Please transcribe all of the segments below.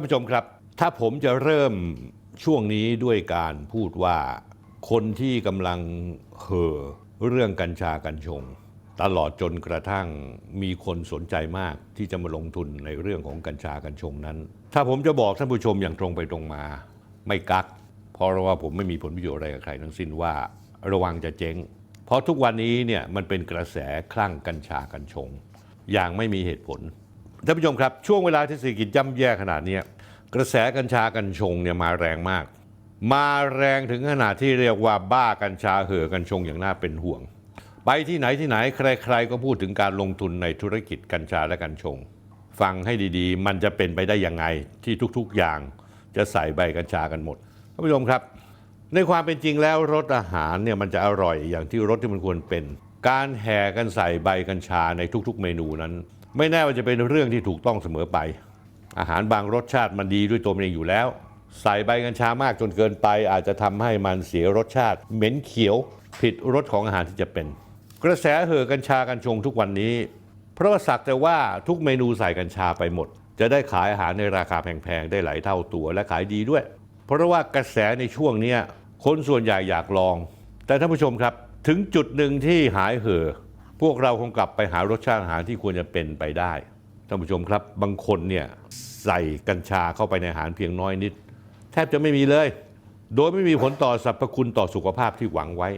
านผู้ชมครับ ถ้าผมจะเริ่มช่วงนี้ด้วยการพูดว่าคนที่กำลังเห่อเรื่องกัญชากัญชง ตลอดจนกระทั่งมีคนสนใจมากที่จะมาลงทุนในเรื่องของกัญชากัญชงนั้น ถ้าผมจะบอกท่านผู้ชมอย่างตรงไปตรงมา ไม่กัก เพราะว่าผมไม่มีผลประโยชน์อะไรกับใครทั้งสิ้นว่าระวังจะเจ๊ง เพราะทุกวันนี้เนี่ยมันเป็นกระแสคลั่งกัญชากัญชง อย่างไม่มีเหตุผลท่านผู้ชมครับ ช่วงเวลาที่เศรษฐกิจย่ำแย่ขนาดนี้ กระแสกัญชากัญชงเนี่ยมาแรงมาก มาแรงถึงขนาดที่เรียกว่าบ้ากัญชาเห่อกัญชงอย่างน่าเป็นห่วง ไปที่ไหนที่ไหนใคร ๆ ก็พูดถึงการลงทุนในธุรกิจกัญชาและกัญชง ฟังให้ดีๆ มันจะเป็นไปได้ยังไงที่ทุกๆอย่างจะใส่ใบกัญชากันหมดท่านผู้ชมครับ ในความเป็นจริงแล้วรสอาหารเนี่ยมันจะอร่อยอย่างที่รสที่มันควรเป็น การแห่กันใส่ใบกัญชาในทุกๆ เมนูนั้น ไม่แน่ว่าจะเป็นเรื่องที่ถูกต้องเสมอไป อาหารบางรสชาติมันดีด้วยตัวมันเองอยู่แล้ว ใส่ใบกัญชามากจนเกินไป อาจจะทำให้มันเสียรสชาติ เหม็นเขียวผิดรสของอาหารที่จะเป็น กระแสเห่อกัญชากัญชงทุกวันนี้ เพราะว่าสักแต่ว่าทุกเมนูใส่กัญชาไปหมด จะได้ขายอาหารในราคาแพงๆได้หลายเท่าตัวและขายดีด้วย เพราะว่ากระแสในช่วงนี้คนส่วนใหญ่อยากลอง แต่ท่านผู้ชมครับถึงจุดหนึ่งที่หายเห่อพวกเราคงกลับไปหารสชาติอาหารที่ควรจะเป็นไปได้ ท่านผู้ชมครับบางคนเนี่ยใส่กัญชาเข้าไปในอาหารเพียงน้อยนิด แทบจะไม่มีเลย โดยไม่มีผลต่อสรรพคุณต่อสุขภาพที่หวังไว้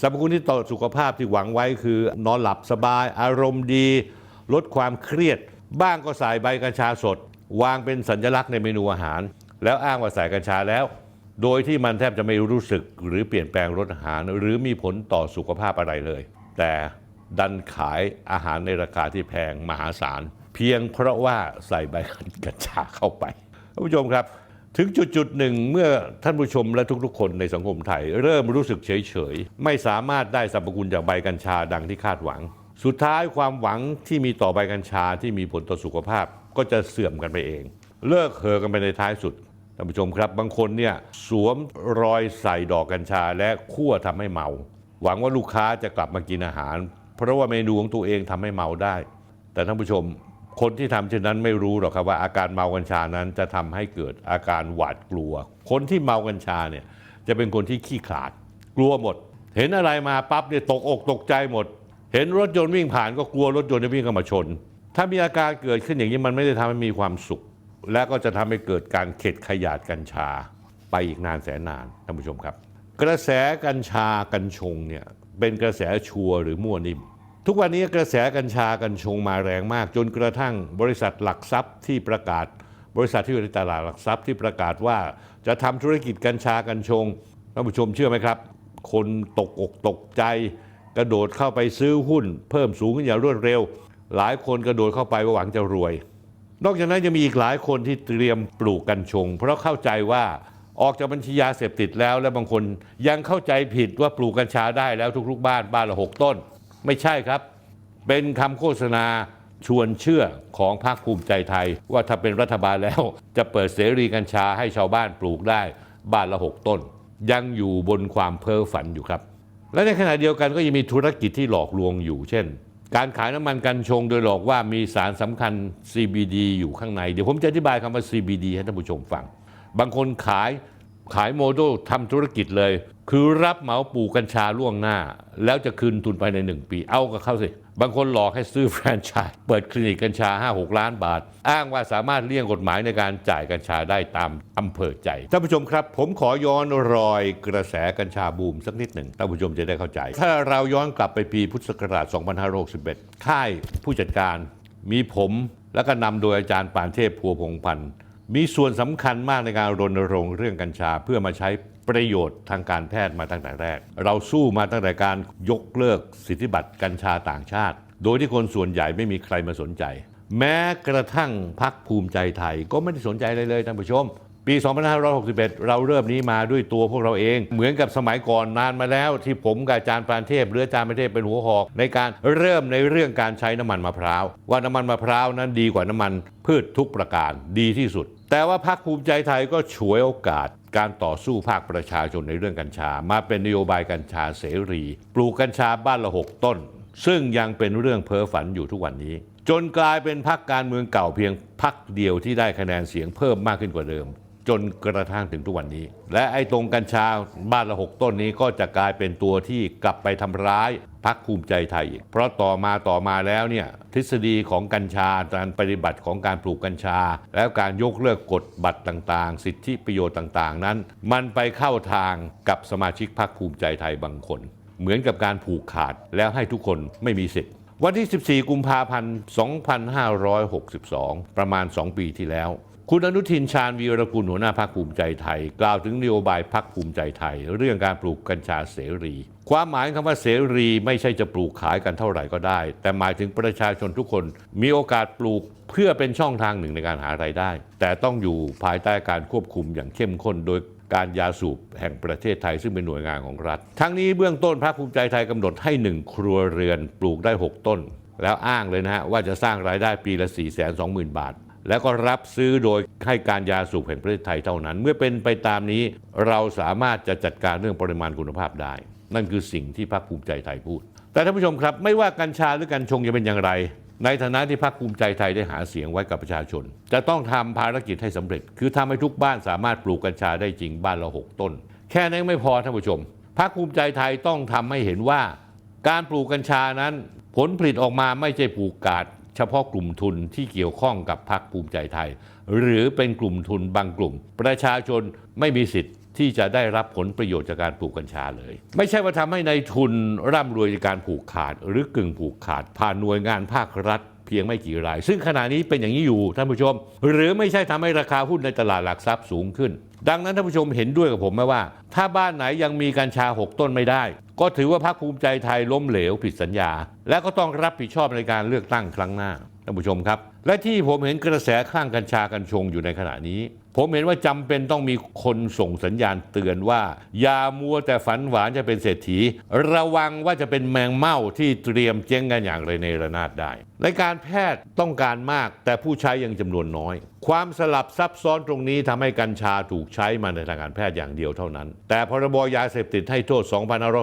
สรรพคุณที่ต่อสุขภาพที่หวังไว้คือนอนหลับสบาย อารมณ์ดี ลดความเครียด บ้างก็ใส่ใบกัญชาสด วางเป็นสัญลักษณ์ในเมนูอาหาร แล้วอ้างว่าใส่กัญชาแล้ว โดยที่มันแทบจะไม่รู้สึกหรือเปลี่ยนแปลงรสอาหาร หรือมีผลต่อสุขภาพอะไรเลย แต่ดันขายอาหารในราคาที่แพงมหาศาล เพียงเพราะว่าใส่ใบกัญชาเข้าไปท่านผู้ชมครับถึงจุดจุดหนึ่งเมื่อท่านผู้ชมและทุกๆ คนในสังคมไทย เริ่มรู้สึกเฉยๆ ไม่สามารถได้สรรพคุณจากใบกัญชาดังที่คาดหวัง สุดท้ายความหวังที่มีต่อใบกัญชาที่มีผลต่อสุขภาพก็จะเสื่อมกันไปเอง เลิกเหอกันไปในท้ายสุดท่านผู้ชมครับ บางคนเนี่ยสวมรอยใส่ดอกกัญชาและคั่วทำให้เมา หวังว่าลูกค้าจะกลับมากินอาหาร เพราะว่าเมนูของตัวเองทำให้เมาได้ แต่ท่านผู้ชม คนที่ทำเช่นนั้นไม่รู้หรอกครับว่าอาการเมากัญชานั้นจะทำให้เกิดอาการหวาดกลัว คนที่เมากัญชาเนี่ยจะเป็นคนที่ขี้ขลาด กลัวหมด เห็นอะไรมาปั๊บเนี่ยตกอกตกใจหมด เห็นรถยนต์วิ่งผ่านก็กลัวรถยนต์จะวิ่งเข้ามาชน ถ้ามีอาการเกิดขึ้นอย่างนี้มันไม่ได้ทำให้มีความสุข และก็จะทำให้เกิดการเข็ดขยาดกัญชา ไปอีกนานแสนนานท่านผู้ชมครับ กระแสกัญชากัญชงเนี่ยเป็นกระแสชัวร์หรือมั่วนิ่ม ทุกวันนี้กระแสกัญชากัญชงมาแรงมาก จนกระทั่งบริษัทหลักทรัพย์ที่ประกาศ บริษัทที่อยู่ในตลาดหลักทรัพย์ที่ประกาศว่าจะทำธุรกิจกัญชากัญชงท่านผู้ชมเชื่อไหมครับ คนตกอกตกใจ กระโดดเข้าไปซื้อหุ้น เพิ่มสูงขึ้นอย่างรวดเร็ว หลายคนกระโดดเข้าไปหวังจะรวย นอกจากนั้นยังมีอีกหลายคนที่เตรียมปลูกกัญชง เพราะเข้าใจว่าออกจากบัญชียาเสพติดแล้ว และบางคนยังเข้าใจผิดว่าปลูกกัญชาได้แล้วทุกๆบ้านบ้านละหกต้น ไม่ใช่ครับ เป็นคำโฆษณาชวนเชื่อของพรรคภูมิใจไทย ว่าถ้าเป็นรัฐบาลแล้ว จะเปิดเสรีกัญชาให้ชาวบ้านปลูกได้บ้านละหกต้น ยังอยู่บนความเพ้อฝันอยู่ครับ และในขณะเดียวกันก็ยังมีธุรกิจที่หลอกลวงอยู่ เช่น การขายน้ำมันกัญชงโดยหลอกว่ามีสารสำคัญ CBD อยู่ข้างใน เดี๋ยวผมจะอธิบายคำว่า CBD ให้ท่านผู้ชมฟัง บางคนขายขายโมเดลทำธุรกิจเลย คือรับเหมาปลูกกัญชาล่วงหน้า แล้วจะคืนทุนภายใน1ปี เอากับเขาสิ บางคนหลอกให้ซื้อแฟรนไชส์เปิดคลินิกกัญชา 5-6 ล้านบาท อ้างว่าสามารถเลี่ยงกฎหมายในการจ่ายกัญชาได้ตามอำเภอใจท่านผู้ชมครับ ผมขอย้อนรอยกระแสกัญชาบูมสักนิดหนึ่งท่านผู้ชมจะได้เข้าใจ ถ้าเราย้อนกลับไปปีพุทธศักราช 2561 ค่ายผู้จัดการมีผมแล้วก็นำโดยอาจารย์ปานเทพพัวพงพันธ์มีส่วนสำคัญมากในการรณรงค์เรื่องกัญชาเพื่อมาใช้ ประโยชน์ทางการแพทย์มาตั้งแต่แรก เราสู้มาตั้งแต่การยกเลิกสิทธิบัตรกัญชาต่างชาติ โดยที่คนส่วนใหญ่ไม่มีใครมาสนใจ แม้กระทั่งพักภูมิใจไทยก็ไม่ได้สนใจเลยเลยท่านผู้ชม ปี 2561 เราเริ่มนี้มาด้วยตัวพวกเราเอง เหมือนกับสมัยก่อนนานมาแล้วที่ผมกับอาจารย์ปานเทพหรืออาจารย์ปานเทพเป็นหัวหอก ในการเริ่มในเรื่องการใช้น้ำมันมะพร้าว ว่าน้ำมันมะพร้าวนั้นดีกว่าน้ำมันพืชทุกประการดีที่สุด แต่ว่าพรรคภูมิใจไทยก็ฉวยโอกาสการต่อสู้ภาคประชาชนในเรื่องกัญชา มาเป็นนโยบายกัญชาเสรี ปลูกกัญชาบ้านละหกต้น ซึ่งยังเป็นเรื่องเพ้อฝันอยู่ทุกวันนี้จนกลายเป็นพรรคการเมืองเก่าเพียงพรรคเดียวที่ได้คะแนนเสียงเพิ่มมากขึ้นกว่าเดิม จนกระทั่งถึงทุกวันนี้ และไอ้ตรงกัญชาบ้านละหกต้นนี้ก็จะกลายเป็นตัวที่กลับไปทำร้ายพรรคภูมิใจไทยอีก เพราะต่อมาต่อมาแล้วเนี่ยทฤษฎีของกัญชาการปฏิบัติของการปลูกกัญชา แล้วการยกเลิกกฎบัตรต่างๆ สิทธิประโยชน์ต่างๆ นั้น มันไปเข้าทางกับสมาชิกพรรคภูมิใจไทยบางคน เหมือนกับการผูกขาดแล้วให้ทุกคนไม่มีสิทธิ์วันที่ 14 กุมภาพันธ์ 2562 ประมาณ 2 ปีที่แล้ว คุณอนุทินชาญวีรกุลหัวหน้าพรรคภูมิใจไทย กล่าวถึงนโยบายพรรคภูมิใจไทย เรื่องการปลูกกัญชาเสรี ความหมายคำว่าเสรีไม่ใช่จะปลูกขายกันเท่าไหร่ก็ได้ แต่หมายถึงประชาชนทุกคนมีโอกาสปลูกเพื่อเป็นช่องทางหนึ่งในการหารายได้ แต่ต้องอยู่ภายใต้การควบคุมอย่างเข้มข้นโดยการยาสูบแห่งประเทศไทยซึ่งเป็นหน่วยงานของรัฐ ทั้งนี้เบื้องต้นพรรคภูมิใจไทยกำหนดให้หนึ่งครัวเรือนปลูกได้ 6 ต้น แล้วอ้างเลยนะฮะว่าจะสร้างรายได้ปีละ 4 2 0 0 0 0 บาท แล้วก็รับซื้อโดยให้การยาสูบแห่งประเทศไทยเท่านั้น เมื่อเป็นไปตามนี้เราสามารถจะจัดการเรื่องปริมาณคุณภาพได้ นั่นคือสิ่งที่พรรคภูมิใจไทยพูด แต่ท่านผู้ชมครับ ไม่ว่ากัญชาหรือกัญชงจะเป็นอย่างไร ในฐานะที่พรรคภูมิใจไทยได้หาเสียงไว้กับประชาชน จะต้องทำภารกิจให้สำเร็จ คือทำให้ทุกบ้านสามารถปลูกกัญชาได้จริงบ้านละหกต้น แค่นั้นไม่พอท่านผู้ชมพรรคภูมิใจไทยต้องทำให้เห็นว่า การปลูกกัญชานั้น ผลผลิตออกมาไม่ใช่ปลูกกาด เฉพาะกลุ่มทุนที่เกี่ยวข้องกับพรรคภูมิใจไทย หรือเป็นกลุ่มทุนบางกลุ่ม ประชาชนไม่มีสิทธิ์ที่จะได้รับผลประโยชน์จากการปลูกกัญชาเลย ไม่ใช่ว่าทำให้ในายทุนร่ำรวยจากการผูกขาด หรือกึ่งผูกขาดผ่านหน่วยงานภาครัฐ เพียงไม่กี่ราย ซึ่งขณะนี้เป็นอย่างนี้อยู่ท่านผู้ชม หรือไม่ใช่ทำให้ราคาหุ้นในตลาดหลักทรัพย์สูงขึ้น ดังนั้นท่านผู้ชมเห็นด้วยกับผมไหมว่า ถ้าบ้านไหนยังมีกัญชา 6 ต้นไม่ได้ ก็ถือว่าพรรคภูมิใจไทยล้มเหลวผิดสัญญา และก็ต้องรับผิดชอบในการเลือกตั้งครั้งหน้าท่านผู้ชมครับ และที่ผมเห็นกระแสข้างกัญชากัญชงอยู่ในขณะนี้ ผมเห็นว่าจำเป็นต้องมีคนส่งสัญญาณเตือนว่า อย่ามัวแต่ฝันหวานจะเป็นเศรษฐี ระวังว่าจะเป็นแมงเม่าที่เตรียมเจ๊งกันอย่างไรในระนาดได้ในการแพทย์ต้องการมากแต่ผู้ใช้ยังจำนวนน้อย ความสลับซับซ้อนตรงนี้ทำให้กัญชาถูกใช้มาในทางการแพทย์อย่างเดียวเท่านั้น แต่พรบยาเสพติดให้โทษ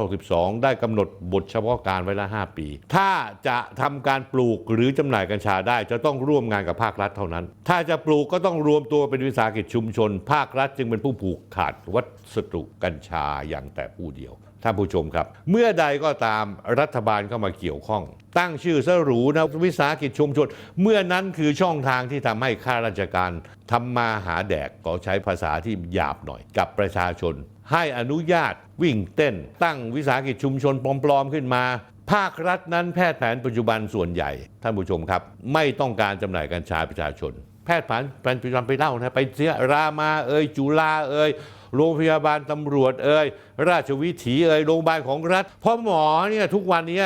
2562 ได้กำหนดบทเฉพาะการไว้ละ 5 ปี ถ้าจะทำการปลูกหรือจำหน่ายกัญชาได้จะต้องร่วมงานกับภาครัฐเท่านั้น ถ้าจะปลูกก็ต้องรวมตัวเป็นวิสาหกิจชุมชน ภาครัฐจึงเป็นผู้ผูกขาดวัสดุกัญชาอย่างแต่ผู้เดียว ท่านผู้ชมครับ เมื่อใดก็ตามรัฐบาลเข้ามาเกี่ยวข้อง ตั้งชื่อสรูนะวิสาหกิจชุมชน เมื่อนั้นคือช่องทางที่ทำให้ข้าราชการทำมาหาแดกก็ใช้ภาษาที่หยาบหน่อยกับประชาชน ให้อนุญาตวิ่งเต้น ตั้งวิสาหกิจชุมชนปลอมๆขึ้นมา ภาครัฐนั้นแพทย์แผนปัจจุบันส่วนใหญ่ ท่านผู้ชมครับ ไม่ต้องการจำหน่ายกัญชาประชาชน แพทย์แผนปัจจุบันไปเล่านะไปเสียรามาเอ่ยจุฬาเอ่ย โรงพยาบาลตำรวจเอ่ยราชวิถีเอ่ยโรงพยาบาลของรัฐ เพราะหมอเนี่ยทุกวันนี้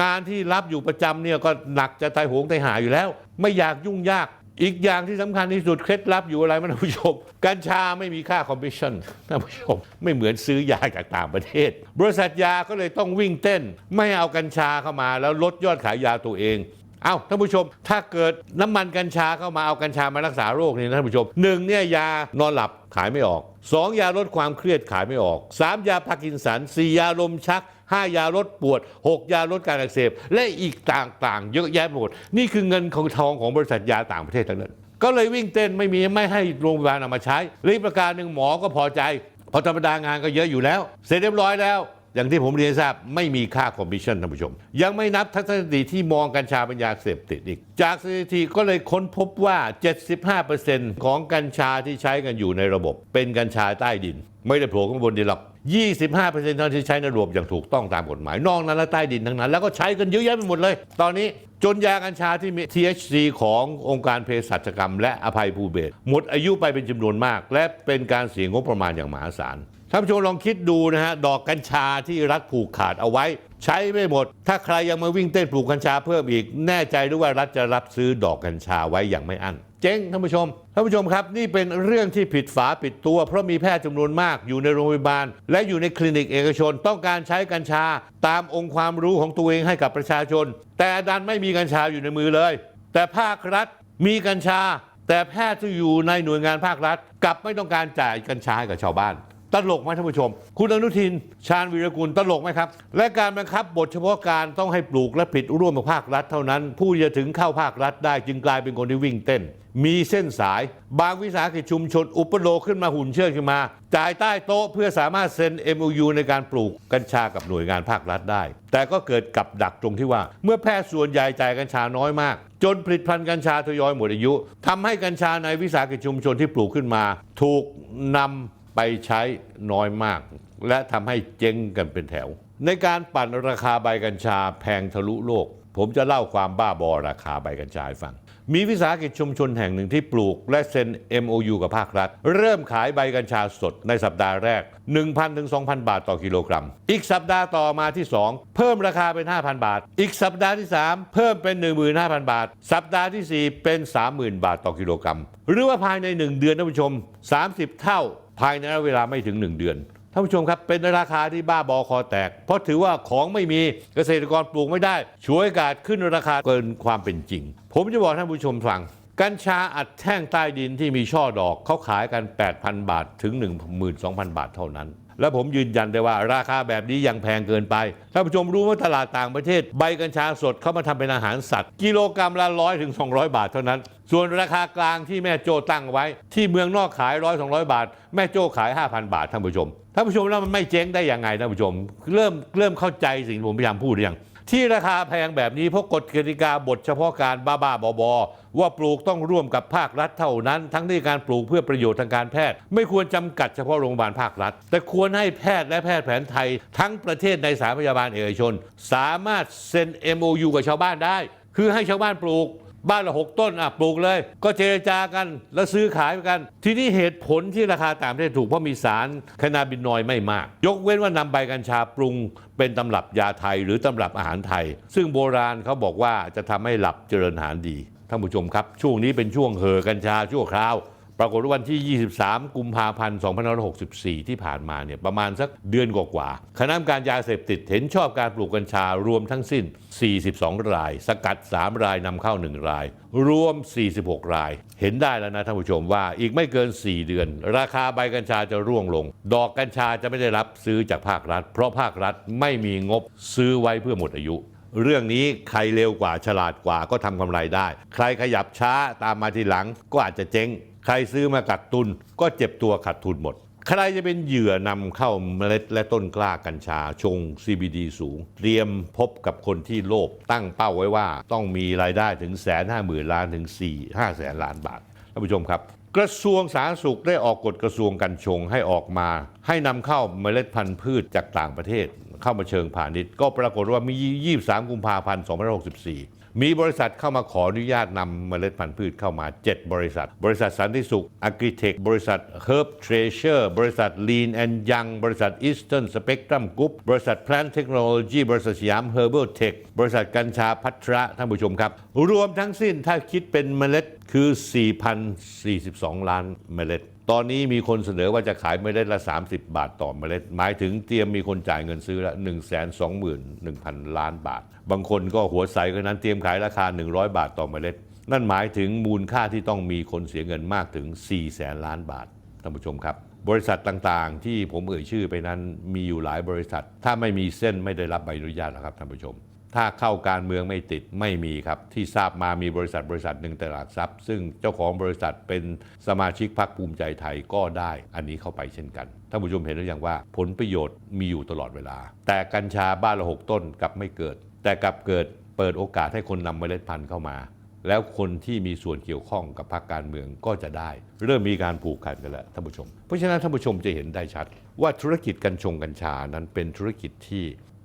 งานที่รับอยู่ประจำเนี่ยก็หนักจะตายโหงตายหาอยู่แล้ว ไม่อยากยุ่งยาก อีกอย่างที่สำคัญที่สุดเคล็ดลับอยู่อะไรมั้ยท่านผู้ชม กัญชาไม่มีค่าคอมมิชชั่นท่านผู้ชม ไม่เหมือนซื้อยาจากต่างประเทศ บริษัทยาก็เลยต้องวิ่งเต้น ไม่เอากัญชาเข้ามาแล้วลดยอดขายยาตัวเองเอาท่านผู้ชม ถ้าเกิดน้ำมันกัญชาเข้ามาเอากัญชามารักษาโรคนี่นะท่านผู้ชมหนึ่งเนี่ยยานอนหลับขายไม่ออก สองยาลดความเครียดขายไม่ออกสามยาพาร์กินสันสี่ยาลมชักห้ายาลดปวดหกยาลดการอักเสบ และอีกต่างๆ เยอะแยะไปหมด นี่คือเงินของทองของบริษัทยาต่างประเทศทั้งนั้น ก็เลยวิ่งเต้นไม่มีไม่ให้โรงพยาบาลเอามาใช้รีบประการหนึ่งหมอก็พอใจเพอธรรมดางานก็เยอะอยู่แล้ว เสร็จเรียบร้อยแล้ว อย่างที่ผมเรียนทราบไม่มีค่าคอมมิชชั่นท่านผู้ชม ยังไม่นับทัศนคติที่มองกัญชาเป็นยาเสพติดอีก จากสถิติก็เลยค้นพบว่า 75%ของกัญชาที่ใช้กันอยู่ในระบบ เป็นกัญชาใต้ดิน ไม่ได้โผล่ข้างบนดินหรอก25%เท่าที่ใช้ในระบบอย่างถูกต้องตามกฎหมาย นอกนั้นและใต้ดินทั้งนั้น แล้วก็ใช้กันเยอะแยะไปหมดเลย ตอนนี้จนยากัญชาที่มี THC ขององค์การเภสัชกรรม และอภัยภูเบศหมดอายุไปเป็นจำนวนมาก และเป็นการเสียงบประมาณอย่างมหาศาล ท่านผู้ชมลองคิดดูนะฮะดอกกัญชาที่รัฐผูกขาดเอาไว้ ใช้ไม่หมด ถ้าใครยังมาวิ่งเต้นปลูกกัญชาเพิ่มอีก แน่ใจด้วยว่ารัฐจะรับซื้อดอกกัญชาไว้อย่างไม่อั้นเจ๊งท่านผู้ชมท่านผู้ชมครับ นี่เป็นเรื่องที่ผิดฝาผิดตัว เพราะมีแพทย์จำนวนมากอยู่ในโรงพยาบาล และอยู่ในคลินิกเอกชน ต้องการใช้กัญชา ตามองค์ความรู้ของตัวเองให้กับประชาชน แต่ดันไม่มีกัญชาอยู่ในมือเลย แต่ภาครัฐมีกัญชา แต่แพทย์ที่อยู่ในหน่วยงานภาครัฐกลับไม่ต้องการจ่ายกัญชาให้กับชาวบ้าน ตลกไหมท่านผู้ชม คุณอนุทิน ชาญวีรกุลตลกไหมครับ และการบังคับบทเฉพาะการต้องให้ปลูกและผลิตร่วมกับภาครัฐเท่านั้น ผู้จะถึงเข้าภาครัฐได้จึงกลายเป็นคนที่วิ่งเต้น มีเส้นสาย บางวิสาหกิจชุมชนอุปโลกขึ้นมาหุ่นเชิดขึ้นมา จ่ายใต้โต๊ะเพื่อสามารถเซ็น MOU ในการปลูกกัญชากับหน่วยงานภาครัฐได้ แต่ก็เกิดกับดักตรงที่ว่า เมื่อแพทย์ส่วนใหญ่จ่ายกัญชาน้อยมาก จนผลิตภัณฑ์กัญชาทยอยหมดอายุทำให้กัญชาในวิสาหกิจชุมชนที่ปลูกขึ้นมา ถูกนำ ไปใช้น้อยมาก และทำให้เจ๊งกันเป็นแถว ในการปั่นราคาใบกัญชาแพงทะลุโลก ผมจะเล่าความบ้าบอราคาใบกัญชาให้ฟัง มีวิสาหกิจชุมชนแห่งหนึ่งที่ปลูก และเซ็น MOU กับภาครัฐ เริ่มขายใบกัญชาสดในสัปดาห์แรก 1,000ถึง2,000 บาทต่อกิโลกรัม อีกสัปดาห์ต่อมาที่ 2 เพิ่มราคาเป็น 5,000 บาท อีกสัปดาห์ที่ 3 เพิ่มเป็น 15,000 บาท สัปดาห์ทีสี่4 เป็น 30,000 บาทต่อกิโลกรัม หรือว่าภายใน 1 เดือนท่านผู้ชม 30 เท่า ภายในระยะเวลาไม่ถึง 1 เดือนท่านผู้ชมครับเป็นราคาที่บ้าบอคอแตก เพราะถือว่าของไม่มีเกษตรกรปลูกไม่ได้ช่วยกาสขึ้นราคาเกินความเป็นจริง ผมจะบอกท่านผู้ชมฟัง กัญชาอัดแท่งใต้ดินที่มีช่อดอกเขาขายกัน 8,000 บาทถึง 12,000 บาทเท่านั้นและผมยืนยันได้ว่าราคาแบบนี้ยังแพงเกินไปท่านผู้ชมรู้ว่าตลาดต่างประเทศ ใบกัญชาสดเขามาทำเป็นอาหารสัตว์ กิโลกรัมละร้อยถึง200 บาทเท่านั้น ส่วนราคากลางที่แม่โจ้ตั้งไว้ ที่เมืองนอกขายร้อยสองบาท แม่โจ้ขาย 5,000 บาทท่านผู้ชมท่านผู้ชมแล้วมันไม่เจ๊งได้ยังไงท่านผู้ชม เริ่มเริ่มเข้าใจสิ่งที่ผมพยายามพูดหรือยังที่ราคาแพงแบบนี้เพราะกฎกติกาบทเฉพาะการบ้าๆบอๆว่าปลูกต้องร่วมกับภาครัฐเท่านั้น ทั้งที่การปลูกเพื่อประโยชน์ทางการแพทย์ ไม่ควรจำกัดเฉพาะโรงพยาบาลภาครัฐ แต่ควรให้แพทย์และแพทย์แผนไทย ทั้งประเทศในสถานพยาบาลเอกชน สามารถเซ็น MOU กับชาวบ้านได้ คือให้ชาวบ้านปลูก บ้านละหกต้นอะปลูกเลย ก็เจรจากันแล้วซื้อขายกัน ทีนี้เหตุผลที่ราคาต่างประเทศถูกเพราะมีสารคนาบินอยไม่มาก ยกเว้นว่านำใบกัญชาปรุง เป็นตำรับยาไทยหรือตำรับอาหารไทย ซึ่งโบราณเขาบอกว่าจะทำให้หลับเจริญอาหารดีท่านผู้ชมครับ ช่วงนี้เป็นช่วงเห่อกัญชาชั่วคราว ปรากฏว่าวันที่ 23 กุมภาพันธ์ 2564 ที่ผ่านมาเนี่ยประมาณสักเดือนกว่าๆ คณะกรรมการยาเสพติดเห็นชอบการปลูกกัญชารวมทั้งสิ้น 42 ราย สกัด 3 รายนำเข้า 1 ราย รวม 46 ราย เห็นได้แล้วนะท่านผู้ชมว่าอีกไม่เกิน 4 เดือน ราคาใบกัญชาจะร่วงลง ดอกกัญชาจะไม่ได้รับซื้อจากภาครัฐ เพราะภาครัฐไม่มีงบซื้อไว้เพื่อหมดอายุเรื่องนี้ใครเร็วกว่าฉลาดกว่าก็ทำกำไรได้ ใครขยับช้าตามมาทีหลังก็อาจจะเจ๊ง ใครซื้อมากักตุนก็เจ็บตัวขาดทุนหมด ใครจะเป็นเหยื่อนำเข้าเมล็ดและต้นกล้ากัญชาชง CBD สูง เตรียมพบกับคนที่โลภตั้งเป้าไว้ว่าต้องมีรายได้ถึงแสนห้าหมื่นล้านถึง4 5แสนล้านบาทท่านผู้ชมครับกระทรวงสาธารณสุขได้ออกกฎกระทรวงกัญชงให้ออกมา ให้นำเข้าเมล็ดพันธุ์พืชจากต่างประเทศ เข้ามาเชิงพาณิชย์ ก็ปรากฏว่ามี 23 กุมภาพันธ์ 2564 มีบริษัทเข้ามาขออนุญาตนำเมล็ดพันธุ์พืชเข้ามา 7 บริษัท บริษัทสันติสุข a g r i t e c h บริษัท Herb Treasure บริษัท Lean and Young บริษัท Eastern Spectrum Group บริษัท Plant Technology บริษัทสยาม Herbal Tech บริษัทกัญชาพัทระท่านผู้ชมครับ รวมทั้งสิ้นถ้าคิดเป็นเมล็ดคือ 4,042 ล้านเมล็ด ตอนนี้มีคนเสนอว่าจะขายเมล็ดละ 30 บาทต่อเมล็ด หมายถึงเตรียมมีคนจ่ายเงินซื้อละ 1 2 1 0 0 0 ล้านบาท บางคนก็หัวใสก็นั้นเตรียมขายราคา 100 บาทต่อเมล็ด นั่นหมายถึงมูลค่าที่ต้องมีคนเสียเงินมากถึง4แสนล้านบาทท่านผู้ชมครับบริษัทต่างๆ ที่ผมเอ่ยชื่อไปนั้นมีอยู่หลายบริษัท ถ้าไม่มีเส้นไม่ได้รับใบอนุญาตหรอกครับท่านผู้ชม ถ้าเข้าการเมืองไม่ติดไม่มีครับ ที่ทราบมามีบริษัทบริษัทหนึ่งตลาดทรัพย์ ซึ่งเจ้าของบริษัทเป็นสมาชิกพรรคภูมิใจไทยก็ได้ อันนี้เข้าไปเช่นกันท่านผู้ชมเห็นหรือยังว่า ผลประโยชน์มีอยู่ตลอดเวลา แต่กัญชาบ้านละหกต้นกลับไม่เกิด แต่กลับเกิดเปิดโอกาสให้คนนำเมล็ดพันธุ์เข้ามา แล้วคนที่มีส่วนเกี่ยวข้องกับพรรคการเมืองก็จะได้ เริ่มมีการผูกขาดกันแล้วท่านผู้ชม เพราะฉะนั้นท่านผู้ชมจะเห็นได้ชัด ว่าธุรกิจกัญชงกัญชานั้นเป็นธุรกิจที่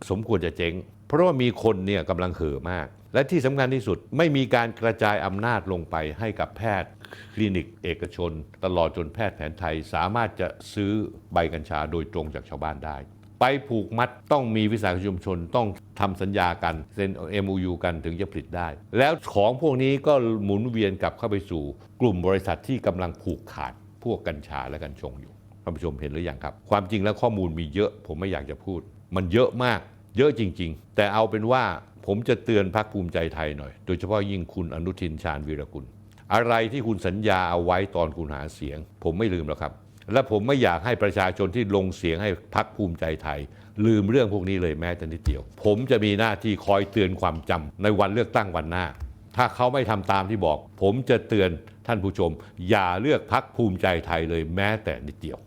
สมควรจะเจ๊ง เพราะว่ามีคนเนี่ยกำลังเห่อมาก และที่สำคัญที่สุดไม่มีการกระจายอำนาจลงไปให้กับแพทย์คลินิกเอกชน ตลอดจนแพทย์แผนไทยสามารถจะซื้อใบกัญชาโดยตรงจากชาวบ้านได้ ไปผูกมัดต้องมีวิสาหกิจชุมชนต้องทำสัญญากันเซ็น MOU กันถึงจะผลิตได้ แล้วของพวกนี้ก็หมุนเวียนกลับเข้าไปสู่ กลุ่มบริษัทที่กำลังผูกขาดพวกกัญชาและกัญชงอยู่ท่านผู้ชมเห็นหรือยังครับ ความจริงแล้วข้อมูลมีเยอะ ผมไม่อยากจะพูด มันเยอะมาก เยอะจริง ๆ แต่เอาเป็นว่าผมจะเตือนพรรคภูมิใจไทยหน่อย โดยเฉพาะยิ่งคุณอนุทินชาญวีรกุล อะไรที่คุณสัญญาเอาไว้ตอนคุณหาเสียง ผมไม่ลืมหรอกครับ และผมไม่อยากให้ประชาชนที่ลงเสียงให้พักภูมิใจไทย ลืมเรื่องพวกนี้เลยแม้แต่นิดเดียว ผมจะมีหน้าที่คอยเตือนความจำในวันเลือกตั้งวันหน้า ถ้าเขาไม่ทำตามที่บอก ผมจะเตือนท่านผู้ชม อย่าเลือกพักภูมิใจไทยเลยแม้แต่นิดเดียว